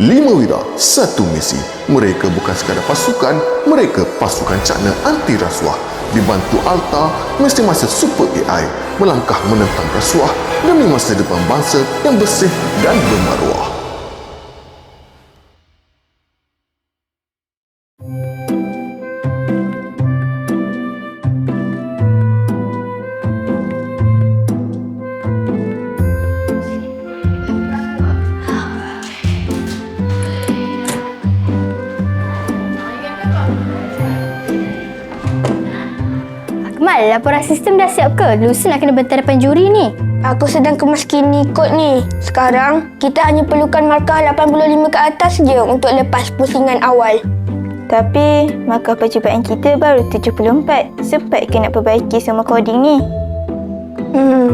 Lima wira, satu misi. Mereka bukan sekadar pasukan, mereka pasukan cakna anti rasuah. Dibantu Alta, mesti masa super AI melangkah menentang rasuah demi masa depan bangsa yang bersih dan bermaruah. Akmal, laporan sistem dah siap ke? Lusa nak kena bentar depan juri ni. Aku sedang kemas kini kod ni. Sekarang, kita hanya perlukan markah 85 ke atas je untuk lepas pusingan awal. Tapi markah percubaan kita baru 74. Sempat ke nak perbaiki semua coding ni? Hmm.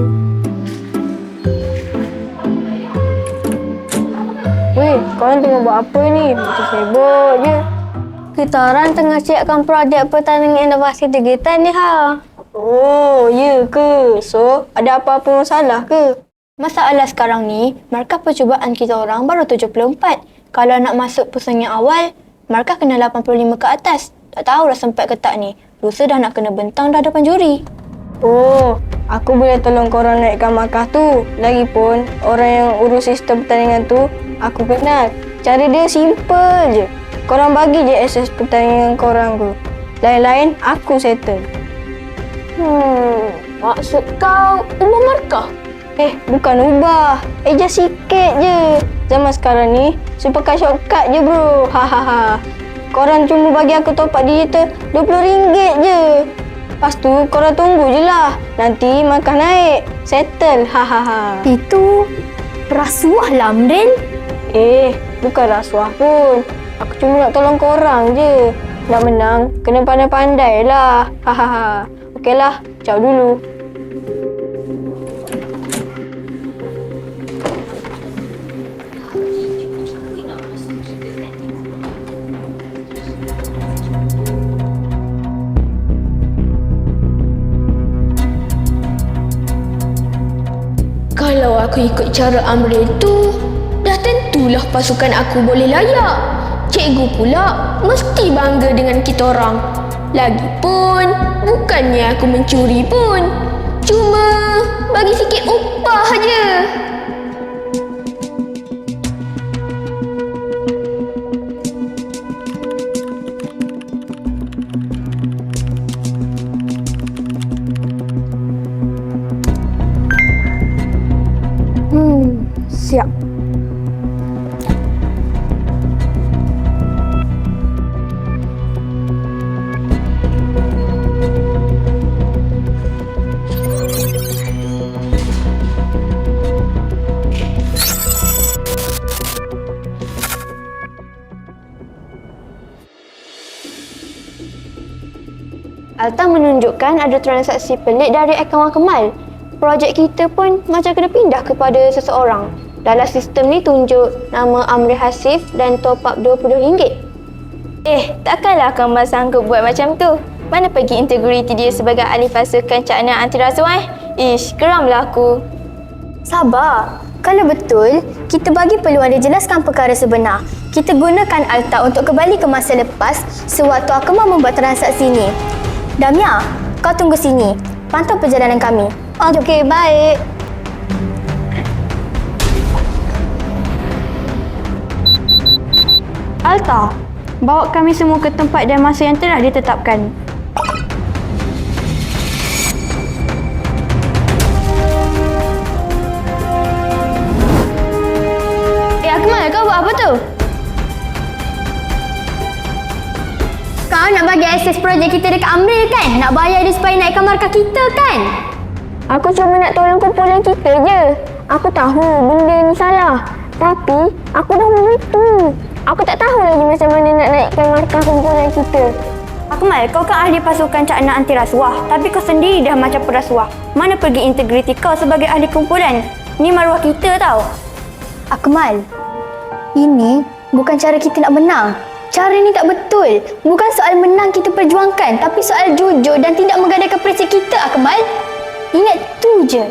Weh, korang tengah buat apa ni? Macam sibuk je. Kita orang tengah siapkan projek pertandingan inovasi digital ni ha. Oh, ya ke? So, ada apa-apa masalah ke? Masalah sekarang ni, markah percubaan kita orang baru 74. Kalau nak masuk pusingan awal, markah kena 85 ke atas. Tak tahu dah sempat ke tak ni. Lusa dah nak kena bentang dah depan juri. Oh, aku boleh tolong korang naikkan markah tu. Lagipun, orang yang urus sistem pertandingan tu, aku kenal. Cara dia simple je. Korang bagi je akses pertandingan korang tu. Lain-lain, aku settle. Hmm, maksud kau ubah markah? Eh, bukan ubah. Adjust sikit je. Zaman sekarang ni, saya pakai shortcut je bro. Hahaha. Korang cuma bagi aku top up digital RM20 je. Lepas tu, korang tunggu je lah. Nanti markah naik. Settle. Hahaha. Itu rasuah lah, Amril. Eh, bukan rasuah pun. Aku cuma nak tolong korang je. Nak menang, kena pandai-pandai lah. Hahaha. Okeylah, ciao dulu. Kalau aku ikut cara Amril tu, dah tentulah pasukan aku boleh layak. Cikgu pula mesti bangga dengan kita orang. Lagipun, bukannya aku mencuri pun. Cuma bagi sikit upah aja. Hmm, siap. Alta menunjukkan ada transaksi pelik dari akaun Kemal. Projek kita pun macam kena pindah kepada seseorang. Dalam sistem ni tunjuk nama Amri Hasif dan top up RM20. Eh, takkanlah Kamal sanggup buat macam tu. Mana pergi integriti dia sebagai ahli pasukan cakna anti rasuah eh? Ish, geramlah aku. Sabar. Kalau betul, kita bagi peluang dia jelaskan perkara sebenar. Kita gunakan Alta untuk kembali ke masa lepas sewaktu Akmal membuat transaksi ni. Damia, kau tunggu sini. Pantau perjalanan kami. Okey, baik. Alta, bawa kami semua ke tempat dan masa yang telah ditetapkan. Nak akses projek kita dekat Amril kan? Nak bayar dia supaya naikkan markah kita kan? Aku cuma nak tolong kumpulan kita je. Aku tahu benda ni salah. Tapi, aku dah begitu. Aku tak tahu lagi macam mana nak naikkan markah kumpulan kita. Akmal, kau kan ahli pasukan cakna anti rasuah. Tapi kau sendiri dah macam perasuah. Mana pergi integriti kau sebagai ahli kumpulan? Ni maruah kita tau. Akmal, ini bukan cara kita nak menang. Cara ni tak betul. Bukan soal menang kita perjuangkan, tapi soal jujur dan tidak menggadaikan prinsip kita, Akmal. Ingat tu je.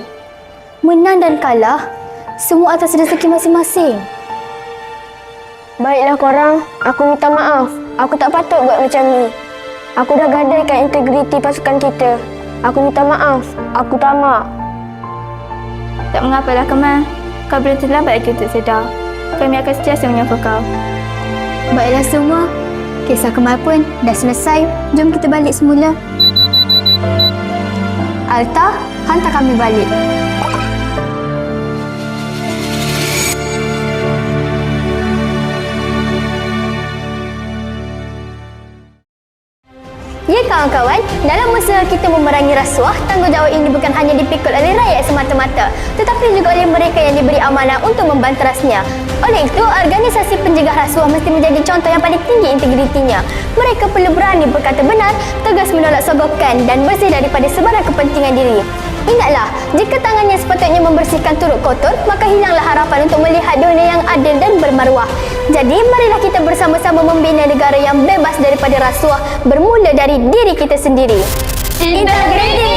Menang dan kalah, semua atas rezeki masing-masing. Baiklah korang, aku minta maaf. Aku tak patut buat macam ni. Aku dah gadaikan integriti pasukan kita. Aku minta maaf. Aku tamak. Tak mengapalah Kemal. Kau belum terlambat lagi untuk sedar. Kami akan sentiasa menyapa kau. Baiklah semua. Kisah Kemal pun dah selesai. Jom kita balik semula. Alta, hantar kami balik. Ya kawan-kawan, dalam usaha kita memerangi rasuah, tanggungjawab ini bukan hanya dipikul oleh rakyat semata-mata, tetapi juga oleh mereka yang diberi amanah untuk membanterasnya. Oleh itu, organisasi pencegah rasuah mesti menjadi contoh yang paling tinggi integritinya. Mereka perlu berani berkata benar, tegas menolak sogokan dan bersih daripada sebarang kepentingan diri. Ingatlah, jika tangannya sepatutnya membersihkan turut kotor, maka hilanglah harapan untuk melihat dunia yang adil dan bermaruah. Jadi, marilah kita bersama-sama membina negara yang bebas daripada rasuah bermula dari diri kita sendiri. Integriti!